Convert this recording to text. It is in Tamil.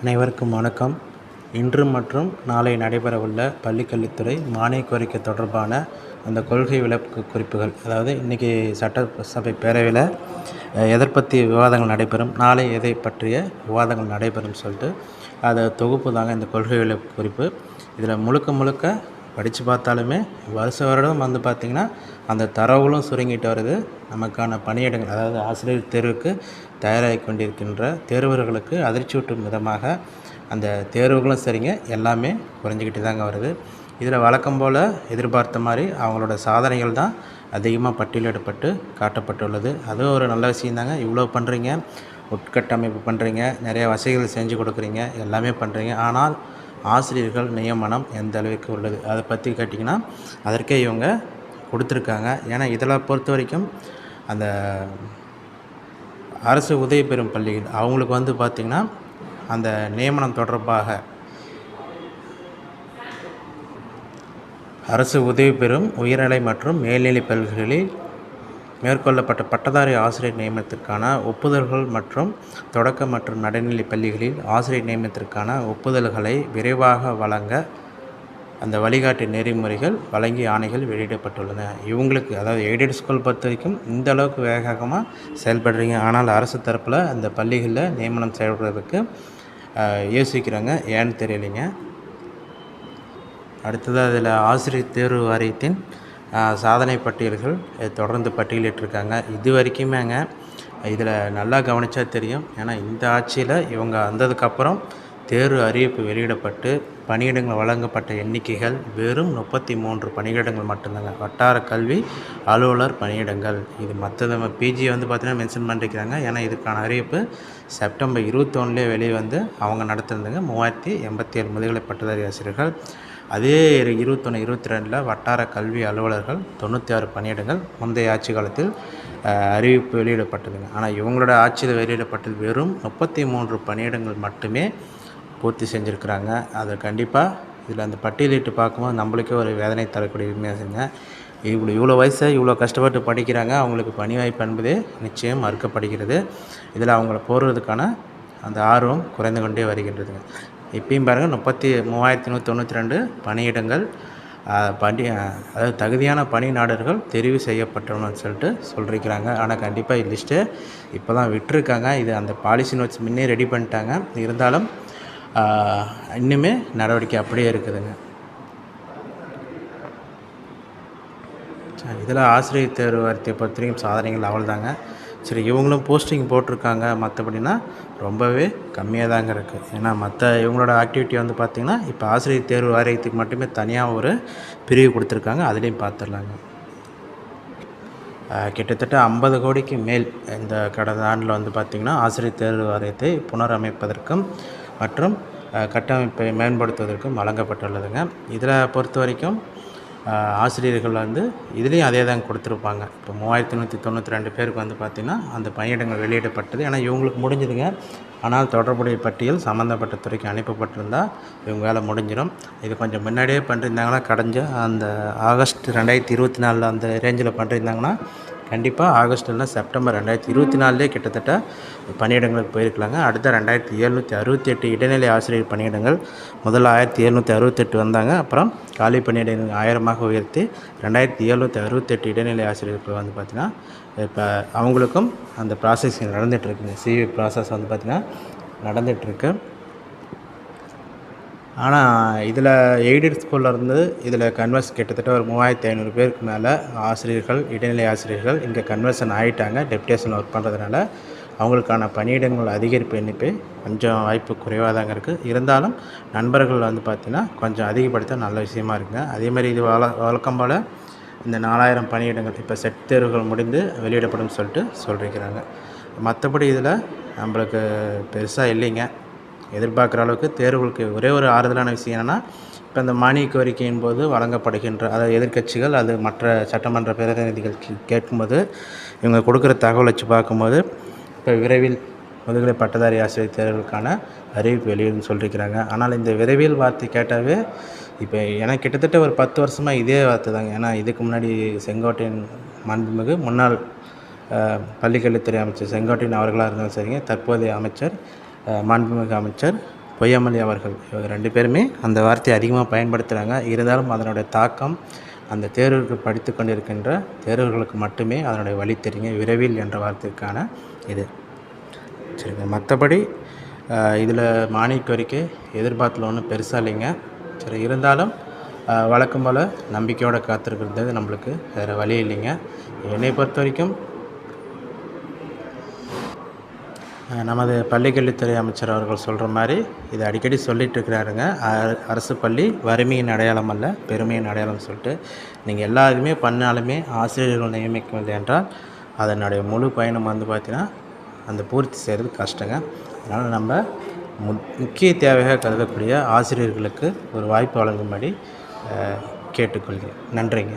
அனைவருக்கும் வணக்கம். இன்று மற்றும் நாளை நடைபெறவுள்ள பள்ளிக்கல்வித்துறை மானிய கோரிக்கை தொடர்பான அந்த கொள்கை விளக்கு குறிப்புகள் அதாவது இன்றைக்கி சட்டசபை பேரவையில் எதை பற்றி விவாதங்கள் நடைபெறும் நாளை எதை பற்றிய விவாதங்கள் நடைபெறும் சொல்லிட்டு அதை தொகுப்பு தாங்க இந்த கொள்கை விளக்கு குறிப்பு. இதில் முழுக்க முழுக்க படித்து பார்த்தாலுமே வருஷ வருடம் வந்து பார்த்திங்கன்னா அந்த தரவுகளும் சுருங்கிட்டு வருது. நமக்கான பணியிடங்கள் அதாவது ஆசிரியர் தேர்வுக்கு தயாராகி கொண்டிருக்கின்ற தேர்வர்களுக்கு அதிர்ச்சியூட்டும் விதமாக அந்த தேர்வுகளும் சரிங்க. எல்லாமே குறைஞ்சிக்கிட்டு தாங்க வருது. இதில் வழக்கம் போல் எதிர்பார்த்த மாதிரி அவங்களோட சாதனைகள் தான் அதிகமாக பட்டியலிடப்பட்டு காட்டப்பட்டுள்ளது. அதுவும் ஒரு நல்ல விஷயந்தாங்க இவ்வளோ பண்ணுறீங்க உட்கட்டமைப்பு பண்ணுறீங்க நிறைய வசதிகள் செஞ்சு கொடுக்குறீங்க எல்லாமே பண்ணுறீங்க. ஆனால் ஆசிரியர்கள் நியமனம் எந்த அளவுக்கு உள்ளது? அதை பற்றி கேட்டிங்கன்னா அதற்கே இவங்க கொடுத்துருக்காங்க. ஏன்னா இதெல்லாம் பொறுத்த வரைக்கும் அந்த அரசு உதவி பெறும் பள்ளிகள் அவங்களுக்கு வந்து பார்த்திங்கன்னா அந்த நியமனம் தொடர்பாக அரசு உதவி பெறும் உயர்நிலை மற்றும் மேல்நிலை பள்ளிகளில் மேற்கொள்ளப்பட்ட பட்டதாரி ஆசிரியர் நியமனத்திற்கான ஒப்புதல்கள் மற்றும் தொடக்க மற்றும் நடுநிலை பள்ளிகளில் ஆசிரியர் நியமனத்திற்கான ஒப்புதல்களை விரைவாக வழங்க அந்த வழிகாட்டு நெறிமுறைகள் வழங்கி ஆணைகள் வெளியிடப்பட்டுள்ளன. இவங்களுக்கு அதாவது எய்டட் ஸ்கூல் பொறுத்த வரைக்கும் இந்த அளவுக்கு வேகமாக செயல்படுறீங்க. ஆனால் அரசு தரப்பில் அந்த பள்ளிகளில் நியமனம் செயல்படுறதுக்கு யோசிக்கிறாங்க. ஏன்னு தெரியலைங்க. அடுத்ததாக அதில் ஆசிரியர் தேர்வு வாரியத்தின் சாதனை பட்டியல்கள் தொடர்ந்து பட்டியலிட்டிருக்காங்க. இது வரைக்குமேங்க இதில் நல்லா கவனித்தா தெரியும். ஏன்னா இந்த ஆட்சியில் இவங்க வந்ததுக்கப்புறம் தேர்வு அறிவிப்பு வெளியிடப்பட்டு பணியிடங்கள் வழங்கப்பட்ட எண்ணிக்கைகள் வெறும் முப்பத்தி மூன்று பணியிடங்கள் மட்டும்தாங்க. வட்டார கல்வி அலுவலர் பணியிடங்கள். இது மற்றது பிஜி வந்து பார்த்தீங்கன்னா மென்ஷன் பண்ணிருக்கிறாங்க. ஏன்னா இதுக்கான அறிவிப்பு செப்டம்பர் இருபத்தொன்னுலேயே வெளியே வந்து அவங்க நடத்திருந்தாங்க மூவாயிரத்தி எண்பத்தி ஏழு முதுகலை பட்டதாரி ஆசிரியர்கள் அதே இருபத்தொன்று இருபத்தி ரெண்டில் வட்டார கல்வி அலுவலர்கள் தொண்ணூற்றி ஆறு பணியிடங்கள் முந்தைய ஆட்சி காலத்தில் அறிவிப்பு வெளியிடப்பட்டதுங்க. ஆனால் இவங்களோட ஆட்சியில் வெளியிடப்பட்டது வெறும் முப்பத்தி மூன்று பணியிடங்கள் மட்டுமே பூர்த்தி செஞ்சுருக்கிறாங்க. அதை கண்டிப்பாக இதில் அந்த பட்டியலிட்டு பார்க்கும்போது நம்மளுக்கே ஒரு வேதனை தரக்கூடிய உண்மையாகுங்க இவ்வளோ இவ்வளோ வயசை இவ்வளோ கஷ்டப்பட்டு படிக்கிறாங்க. அவங்களுக்கு பணி வாய்ப்பு என்பதே நிச்சயம் மறுக்கப்படுகிறது. இதில் அவங்கள போடுறதுக்கான அந்த ஆர்வம் குறைந்து கொண்டே வருகின்றதுங்க. இப்பயும் பாருங்கள் முப்பத்தி மூவாயிரத்தி நூற்றி தொண்ணூற்றி ரெண்டு பணியிடங்கள் பணி அதாவது தகுதியான பணி நாடர்கள் தெரிவு செய்யப்பட்டவன்னு சொல்லிட்டு சொல்லியிருக்கிறாங்க ஆனால் கண்டிப்பாக லிஸ்ட்டு இப்போ தான் விட்டுருக்காங்க. இது அந்த பாலிசி நோட்ஸ் முன்னே ரெடி பண்ணிட்டாங்க. இருந்தாலும் இன்னுமே நடவடிக்கை அப்படியே இருக்குதுங்க. இதில் ஆசிரியர் தேர்வு வார்த்தையை பொறுத்த வரைக்கும் சாதனைகள் அவ்வளோதாங்க சரி இவங்களும் போஸ்டிங் போட்டிருக்காங்க. மற்றபடினா ரொம்பவே கம்மியாக தாங்க இருக்குது ஏன்னா மற்ற இவங்களோட ஆக்டிவிட்டி வந்து பார்த்திங்கன்னா இப்போ ஆசிரியர் தேர்வு வாரியத்துக்கு மட்டுமே தனியாக ஒரு பிரிவு கொடுத்துருக்காங்க. அதுலேயும் பார்த்துடலாங்க கிட்டத்தட்ட ஐம்பது கோடிக்கு மேல் இந்த கடந்த ஆண்டில் வந்து பார்த்திங்கன்னா ஆசிரியர் தேர்வு வாரியத்தை புனரமைப்பதற்கும் மற்றும் கட்டமைப்பை மேம்படுத்துவதற்கும் வழங்கப்பட்டுள்ளதுங்க. இதில் பொறுத்த வரைக்கும் ஆசிரியர்கள் வந்து இதுலேயும் அதே தான் கொடுத்துருப்பாங்க. இப்போ மூவாயிரத்தி நூற்றி தொண்ணூற்றி ரெண்டு பேருக்கு வந்து பார்த்திங்கன்னா அந்த பணியிடங்கள் வெளியிடப்பட்டது. ஏன்னா இவங்களுக்கு முடிஞ்சதுங்க. ஆனால் தொடர்புடைய பட்டியல் சம்மந்தப்பட்ட துறைக்கு அனுப்பப்பட்டிருந்தால் இவங்க வேலை முடிஞ்சிடும். இது கொஞ்சம் முன்னாடியே பண்ணியிருந்தாங்கன்னா கடைஞ்ச அந்த ஆகஸ்ட் ரெண்டாயிரத்தி இருபத்தி நாலில் அந்த ரேஞ்சில் பண்ணியிருந்தாங்கன்னா கண்டிப்பாக ஆகஸ்ட் இல்லைனா செப்டம்பர் ரெண்டாயிரத்தி இருபத்தி நாலுலேயே கிட்டத்தட்ட பணியிடங்களுக்கு போயிருக்கலாங்க. அடுத்த ரெண்டாயிரத்தி எழுநூற்றி அறுபத்தி எட்டு இடைநிலை ஆசிரியர் பணியிடங்கள் முதல்ல ஆயிரத்தி எழுநூற்றி அறுபத்தெட்டு வந்தாங்க. அப்புறம் காலி பணியிடங்கள் ஆயிரமாக உயர்த்தி ரெண்டாயிரத்தி எழுநூற்றி அறுபத்தெட்டு இடைநிலை ஆசிரியர்கள் வந்து பார்த்திங்கன்னா இப்போ அவங்களுக்கும் அந்த ப்ராசஸிங் நடந்துகிட்ருக்குங்க சிவி ப்ராசஸ் வந்து பார்த்திங்கன்னா நடந்துகிட்ருக்கு ஆனால் இதில் எய்டட் ஸ்கூலில் இருந்து இதில் கன்வர்ஸ் கிட்டத்தட்ட ஒரு மூவாயிரத்தி ஐநூறு பேருக்கு மேலே ஆசிரியர்கள் இடைநிலை ஆசிரியர்கள் இங்கே கன்வர்ஷன் ஆகிட்டாங்க டெப்டேஷன் ஒர்க் பண்ணுறதுனால அவங்களுக்கான பணியிடங்கள் அதிகரிப்பு எண்ணிக்கை கொஞ்சம் வாய்ப்பு குறைவாக தாங்க இருக்குது இருந்தாலும் நண்பர்கள் வந்து பார்த்திங்கன்னா கொஞ்சம் அதிகப்படுத்த நல்ல விஷயமா இருக்குங்க. அதேமாதிரி இது வள வழக்கம் போல் இந்த நாலாயிரம் பணியிடங்கள் இப்போ செட் தேர்வுகள் முடிந்து வெளியிடப்படும் சொல்லிட்டு சொல்லியிருக்கிறாங்க மற்றபடி இதில் நம்மளுக்கு பெருசாக இல்லைங்க. எதிர்பார்க்குற அளவுக்கு தேர்வுகளுக்கு ஒரே ஒரு ஆறுதலான விஷயம் என்னென்னா இப்போ இந்த மானிய கோரிக்கையின் போது வழங்கப்படுகின்ற அதாவது எதிர்க்கட்சிகள் அது மற்ற சட்டமன்ற பிரதிநிதிகள் கேட்கும்போது இவங்க கொடுக்குற தகவல் வச்சு பார்க்கும்போது இப்போ விரைவில் முதுகலை பட்டதாரி ஆசிரியர் தேர்வுக்கான அறிவிப்பு வெளியிடும் சொல்லியிருக்கிறாங்க ஆனால் இந்த விரைவில் வார்த்தை கேட்டாவே இப்போ எனக்கு கிட்டத்தட்ட ஒரு பத்து வருஷமாக இதே வார்த்தை தாங்க. ஏன்னா இதுக்கு முன்னாடி செங்கோட்டையன் மாண்புமிகு முன்னாள் பள்ளிக்கல்வித்துறை அமைச்சர் செங்கோட்டையன் அவர்களாக இருந்தாலும் சரிங்க தற்போதைய அமைச்சர் மாண்புமிகு அமைச்சர் பொய்யாமலி அவர்கள் இவங்க ரெண்டு பேருமே அந்த வார்த்தையை அதிகமாக பயன்படுத்துகிறாங்க இருந்தாலும் அதனுடைய தாக்கம் அந்த தேர்வுக்கு படித்து கொண்டிருக்கின்ற தேர்வர்களுக்கு மட்டுமே அதனுடைய வழி தெரியுங்க விரைவில் என்ற வார்த்தைக்கான இது. சரிங்க. மற்றபடி இதில் மானிய கோரிக்கை எதிர்பார்த்துல ஒன்றும் பெருசாக இல்லைங்க. சரி இருந்தாலும் வழக்கம் போல் நம்பிக்கையோடு காத்திருக்கிறது. நம்மளுக்கு வேறு வழி இல்லைங்க. என்னை பொறுத்த வரைக்கும் நமது பள்ளிக்கல்வித்துறை அமைச்சர் அவர்கள் சொல்கிற மாதிரி இதை அடிக்கடி சொல்லிட்டு இருக்கிறாருங்க. அ- அரசு பள்ளி வறுமையின் அடையாளம் அல்ல பெருமையின் அடையாளம் சொல்லிட்டு. நீங்கள் எல்லா இதுவுமே பண்ணாலுமே ஆசிரியர்கள் நியமிக்கவில்லை என்றால் அதனுடைய முழு பயணம் வந்து பார்த்தீங்கன்னா அந்த பூர்த்தி செய்கிறது கஷ்டங்க. அதனால் நம்ம மு முக்கிய தேவையாக கருதக்கூடிய ஆசிரியர்களுக்கு ஒரு வாய்ப்பு வழங்கும்படி கேட்டுக்கொள்கிறேன். நன்றிங்க.